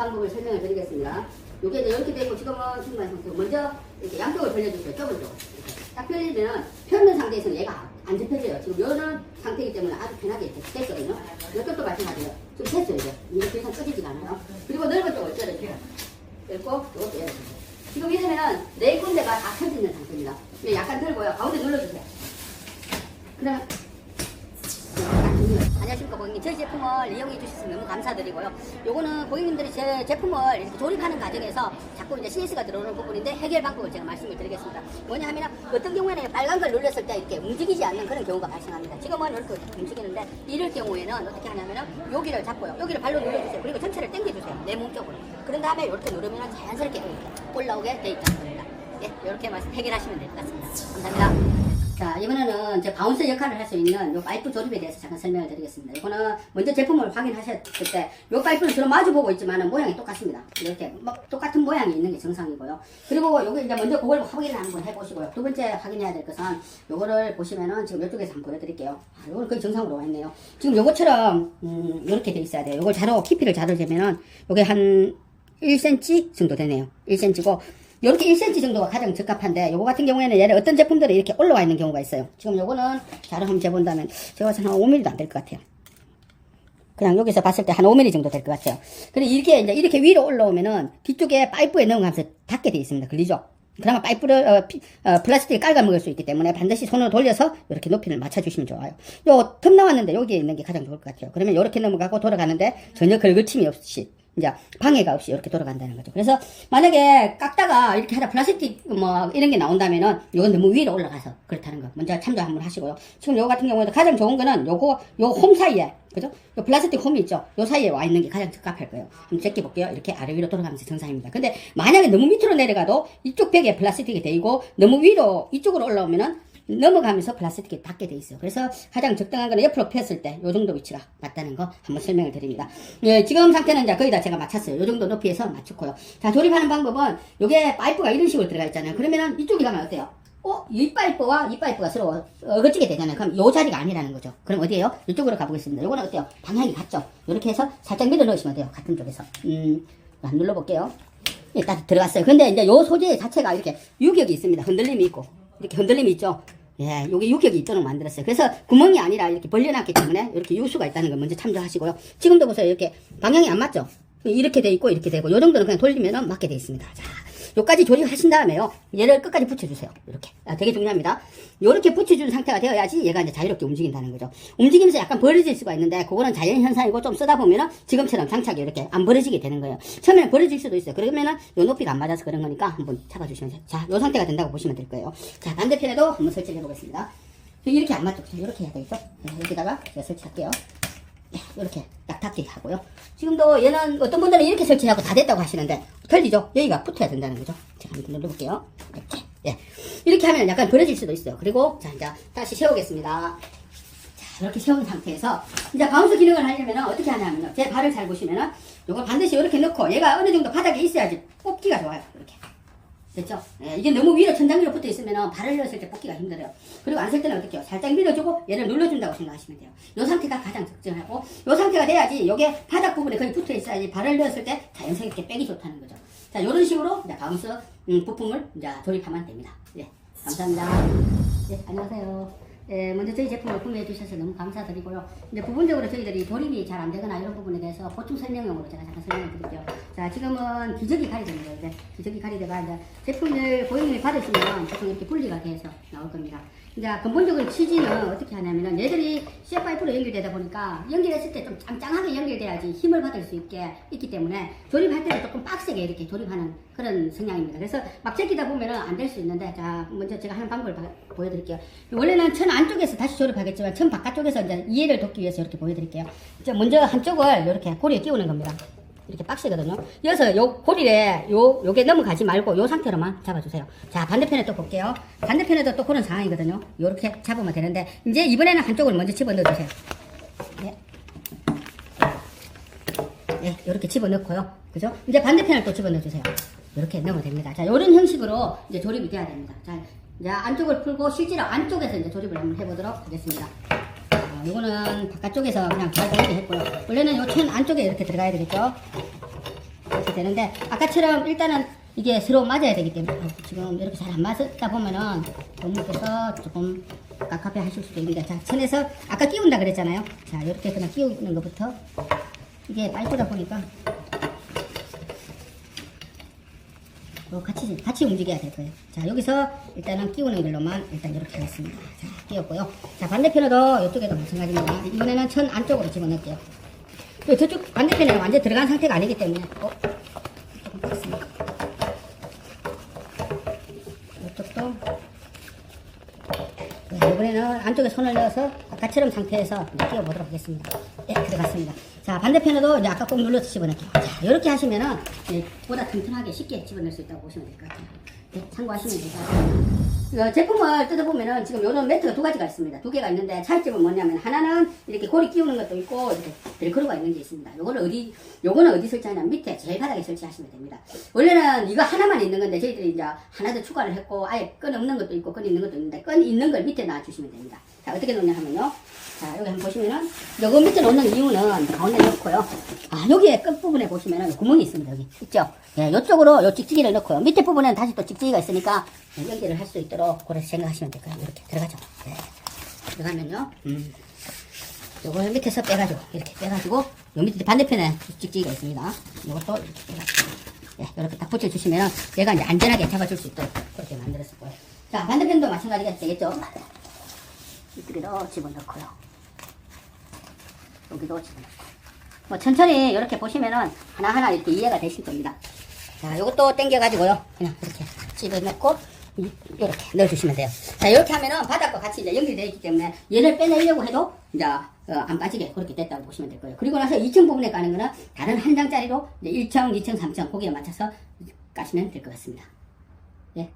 방법을 설명을 드리겠습니다. 요게 이제 이렇게 되고 지금은 충분한 상태고 먼저 이렇게 양쪽을 벌려주세요. 좁은 쪽. 이렇게 딱 벌리면 펴는 상태에서는 얘가 안 접혀져요. 지금 이런 상태이기 때문에 아주 편하게 이렇게 됐거든요. 이쪽도 마찬가지예요. 지금 됐어요. 이제. 이게 더 이상 꺼지지가 않아요. 그리고 넓은 쪽을 열어주세요. 열고 이것도 열어주세요. 지금 이러면은 네 군데가 다 펴져 있는 상태입니다. 근데 약간 들고요. 가운데 눌러주세요. 그 다음에 안녕하십니까 고객님 저희 제품을 이용해 주셔서 너무 감사드리고요. 요거는 고객님들이 제 제품을 이렇게 조립하는 과정에서 자꾸 이제 CS가 들어오는 부분인데 해결 방법을 제가 말씀을 드리겠습니다. 뭐냐 하면 어떤 경우에는 빨간 걸 눌렀을 때 이렇게 움직이지 않는 그런 경우가 발생합니다. 지금은 이렇게 움직이는데 이럴 경우에는 어떻게 하냐면은 여기를 잡고요. 여기를 발로 눌러주세요. 그리고 전체를 당겨주세요. 내 몸 쪽으로. 그런 다음에 이렇게 누르면 자연스럽게 올라오게 돼 있다는 겁니다. 예, 이렇게 해결하시면 될 것 같습니다. 감사합니다. 자, 이번에는 이제 바운서 역할을 할 수 있는 요 파이프 조립에 대해서 잠깐 설명을 드리겠습니다. 이거는 먼저 제품을 확인하셨을 때, 요 파이프는 주로 마주 보고 있지만 모양이 똑같습니다. 이렇게 막 똑같은 모양이 있는 게 정상이고요. 그리고 요게 이제 먼저 그걸 확인을 한번 해보시고요. 두 번째 확인해야 될 것은 요거를 보시면은 지금 이쪽에서 한번 보여드릴게요. 아, 요거는 거의 정상으로 와 있네요. 지금 요것처럼, 음, 요렇게 돼 있어야 돼요. 요걸 자로, 깊이를 자로 재면은 요게 한 1cm 정도 되네요. 1cm고, 요렇게 1cm 정도가 가장 적합한데 요거 같은 경우에는 얘는 어떤 제품들은 이렇게 올라와 있는 경우가 있어요. 지금 요거는 자로 한번 재본다면 제가 봐서 한 5mm도 안 될 것 같아요. 그냥 여기서 봤을 때 한 5mm 정도 될 것 같아요. 근데 이렇게 이제 이렇게 위로 올라오면은 뒤쪽에 파이프에 넘어가면서 닿게 돼 있습니다. 걸리죠? 그러면 파이프를 어, 피- 어, 플라스틱을 깔아 먹을 수 있기 때문에 반드시 손으로 돌려서 이렇게 높이를 맞춰주시면 좋아요. 요 틈 나왔는데 여기에 있는 게 가장 좋을 것 같아요. 그러면 이렇게 넘어가고 돌아가는데 전혀 긁을침이 없이 이제 방해가 없이 이렇게 돌아간다는 거죠. 그래서 만약에 깎다가 이렇게 하다 플라스틱 뭐 이런 게 나온다면은 이건 너무 위로 올라가서 그렇다는 거 먼저 참조 한번 하시고요. 지금 요거 같은 경우에도 가장 좋은 거는 요거 요 홈 사이에 그죠? 요 플라스틱 홈이 있죠. 요 사이에 와 있는 게 가장 적합할 거예요. 한번 제껴 볼게요. 이렇게 아래 위로 돌아가면서 정상입니다. 근데 만약에 너무 밑으로 내려가도 이쪽 벽에 플라스틱이 돼 있고 너무 위로 이쪽으로 올라오면은 넘어가면서 플라스틱이 닿게 돼 있어요. 그래서 가장 적당한 거는 옆으로 폈을 때요 정도 위치가 맞다는 거 한번 설명을 드립니다. 예, 지금 상태는 이제 거의 다 제가 맞췄어요. 요 정도 높이에서 맞췄고요. 자, 조립하는 방법은 요게 파이프가 이런 식으로 들어가 있잖아요. 그러면은 이쪽이 가면 어때요? 어? 이 파이프와 이 파이프가 서로 어거지게 되잖아요. 그럼 요 자리가 아니라는 거죠. 그럼 어디에요? 이쪽으로 가보겠습니다. 요거는 어때요? 방향이 같죠? 이렇게 해서 살짝 밀어 넣으시면 돼요. 같은 쪽에서. 음, 안 눌러볼게요. 예, 딱 들어갔어요. 근데 이제 요 소재 자체가 이렇게 유격이 있습니다. 흔들림이 있고. 이렇게 흔들림이 있죠? 예, 요게 유격이 있도록 만들었어요. 그래서 구멍이 아니라 이렇게 벌려놨기 때문에 이렇게 유수가 있다는 걸 먼저 참조하시고요. 지금도 보세요. 이렇게 방향이 안 맞죠? 이렇게 돼 있고 이렇게 되고 요 정도는 그냥 돌리면은 맞게 돼 있습니다. 자, 요까지 조립하신 다음에요. 얘를 끝까지 붙여주세요. 이렇게. 아, 되게 중요합니다. 요렇게 붙여준 상태가 되어야지 얘가 이제 자유롭게 움직인다는 거죠. 움직이면서 약간 벌어질 수가 있는데 그거는 자연 현상이고 좀 쓰다 보면은 지금처럼 장착이 이렇게 안 벌어지게 되는 거예요. 처음에는 벌어질 수도 있어요. 그러면은 요 높이가 안 맞아서 그런 거니까 한번 잡아주시면 돼요. 자, 요 상태가 된다고 보시면 될 거예요. 자, 반대편에도 한번 설치해 보겠습니다. 이렇게 안 맞죠? 이렇게 해야 되겠죠? 네, 여기다가 제가 설치할게요. 네, 이렇게 딱 닿게 하고요. 지금도 얘는 어떤 분들은 이렇게 설치하고 다 됐다고 하시는데 틀리죠? 여기가 붙어야 된다는 거죠. 제가 한번 눌러볼게요. 이렇게. 예. 이렇게 하면 약간 벌어질 수도 있어요. 그리고 자 이제 다시 세우겠습니다. 자 이렇게 세운 상태에서 이제 바운스 기능을 하려면 어떻게 하냐면요. 제 발을 잘 보시면은 이걸 반드시 이렇게 넣고 얘가 어느 정도 바닥에 있어야지 뽑기가 좋아요. 됐죠? 예, 이게 너무 위로 천장 위로 붙어 있으면 발을 넣었을 때 뽑기가 힘들어요. 그리고 안 쓸 때는 어떻게 해요? 살짝 밀어주고 얘를 눌러준다고 생각하시면 돼요. 이 상태가 가장 적정하고 이 상태가 돼야지 이게 바닥 부분에 거의 붙어 있어야지 발을 넣었을 때 자연스럽게 빼기 좋다는 거죠. 자, 이런 식으로 이제 바운스 음, 부품을 이제 조립하면 됩니다. 예, 감사합니다. 예, 안녕하세요. 예, 먼저 저희 제품을 구매해 주셔서 너무 감사드리고요. 이제 부분적으로 저희들이 조립이 잘 안 되거나 이런 부분에 대해서 보충 설명용으로 제가 잠깐 설명을 드릴게요. 자, 지금은 기저귀 가리됩니다. 이제 기저귀 가리대가 이제 제품을 고객님이 받으시면 보통 이렇게 분리가 돼서 나올 겁니다. 이제 근본적으로 취지는 어떻게 하냐면은 얘들이 CF5로 연결되다 보니까 연결했을 때 좀 짱짱하게 연결돼야지 힘을 받을 수 있게 있기 때문에 조립할 때는 조금 빡세게 이렇게 조립하는 그런 성향입니다. 그래서 막 제끼다 보면은 안 될 수 있는데 자 먼저 제가 하는 방법을 바- 보여드릴게요. 원래는 천 안쪽에서 다시 조립하겠지만 천 바깥쪽에서 이제 이해를 돕기 위해서 이렇게 보여드릴게요. 자, 먼저 한쪽을 이렇게 고리에 끼우는 겁니다. 이렇게 빡세거든요. 여기서 요 고리에 요 요게 넘어가지 말고 요 상태로만 잡아주세요. 자 반대편에 또 볼게요. 반대편에도 또 그런 상황이거든요. 요렇게 잡으면 되는데 이제 이번에는 한쪽을 먼저 집어 넣어주세요. 네. 네, 이렇게 집어 넣고요. 그죠? 이제 반대편을 또 집어 넣어주세요. 이렇게 넣으면 됩니다. 자, 이런 형식으로 이제 조립이 돼야 됩니다. 자, 이제 안쪽을 풀고 실제로 안쪽에서 이제 조립을 한번 해보도록 하겠습니다. 어, 이거는 바깥쪽에서 그냥 잘 보이게 했고요. 원래는 요 천 안쪽에 이렇게 들어가야 되겠죠? 이렇게 되는데 아까처럼 일단은 이게 서로 맞아야 되기 때문에 어, 지금 이렇게 잘 안 맞다 보면은 어머니께서 조금 깝깝해 하실 수도 있는데 자 천에서 아까 끼운다 그랬잖아요 자 이렇게 그냥 끼우는 것부터 이게 빨고다 보니까 같이 같이 움직여야 될 거예요. 자 여기서 일단은 끼우는 걸로만 일단 이렇게 하겠습니다. 자 끼웠고요. 자 반대편에도 이쪽에도 마찬가지입니다. 이번에는 천 안쪽으로 집어넣을게요. 또 저쪽 반대편에는 완전 들어간 상태가 아니기 때문에 어, 조금 뺐습니다. 이쪽도 네, 이번에는 안쪽에 손을 넣어서 아까처럼 상태에서 끼워보도록 하겠습니다. 네, 들어갔습니다. 자, 반대편에도 이제 아까 꼭 눌러서 집어넣을게요. 자, 이렇게 하시면은 네, 보다 튼튼하게 쉽게 집어넣을 수 있다고 보시면 될 것 같아요. 네, 참고하시면 같아요. 어, 제품을 뜯어보면은 지금 요런 매트가 두 가지가 있습니다. 두 개가 있는데 차이점은 뭐냐면 하나는 이렇게 고리 끼우는 것도 있고 이렇게 벨크로가 있는 게 있습니다. 요거는 어디, 요거는 어디 설치하냐면 밑에 제일 바닥에 설치하시면 됩니다. 원래는 이거 하나만 있는 건데 저희들이 이제 하나 더 추가를 했고 아예 끈 없는 것도 있고 끈 있는 것도 있는데 끈 있는 걸 밑에 놔주시면 됩니다. 자, 어떻게 놓냐 하면요. 자, 여기 한번 보시면은 요거 밑에 놓는 이유는 가운데 놓고요. 아, 여기에 끝부분에 보시면은 구멍이 있습니다. 여기. 있죠? 예, 요쪽으로 요 찍찍이를 넣고요. 밑에 부분에는 다시 또 찍찍이가 있으니까 연결을 할 수 있도록 그렇게 생각하시면 될까요? 이렇게 들어가죠. 네. 들어가면요. 음. 요걸 밑에서 빼가지고, 이렇게 빼가지고, 요 밑에 반대편에 찍찍이가 있습니다. 요것도 이렇게 빼가지고, 예, 이렇게 딱 붙여주시면 얘가 이제 안전하게 잡아줄 수 있도록 그렇게 만들었을 거예요. 자, 반대편도 마찬가지가 되겠죠? 이쪽에도 집어넣고요. 여기도 집어넣고. 뭐 천천히 이렇게 보시면은 하나하나 이렇게 이해가 되실 겁니다. 자, 요것도 당겨가지고요. 그냥 이렇게 집어넣고 이- 이렇게 넣어주시면 돼요. 자, 이렇게 하면은 바닥과 같이 이제 연결되어 있기 때문에 얘를 빼내려고 해도 이제 어, 안 빠지게 그렇게 됐다고 보시면 될 거예요. 그리고 나서 2층 부분에 까는 거는 다른 한 장짜리로 이제 1층, 2층, 3층 거기에 맞춰서 까시면 될 것 같습니다. 예.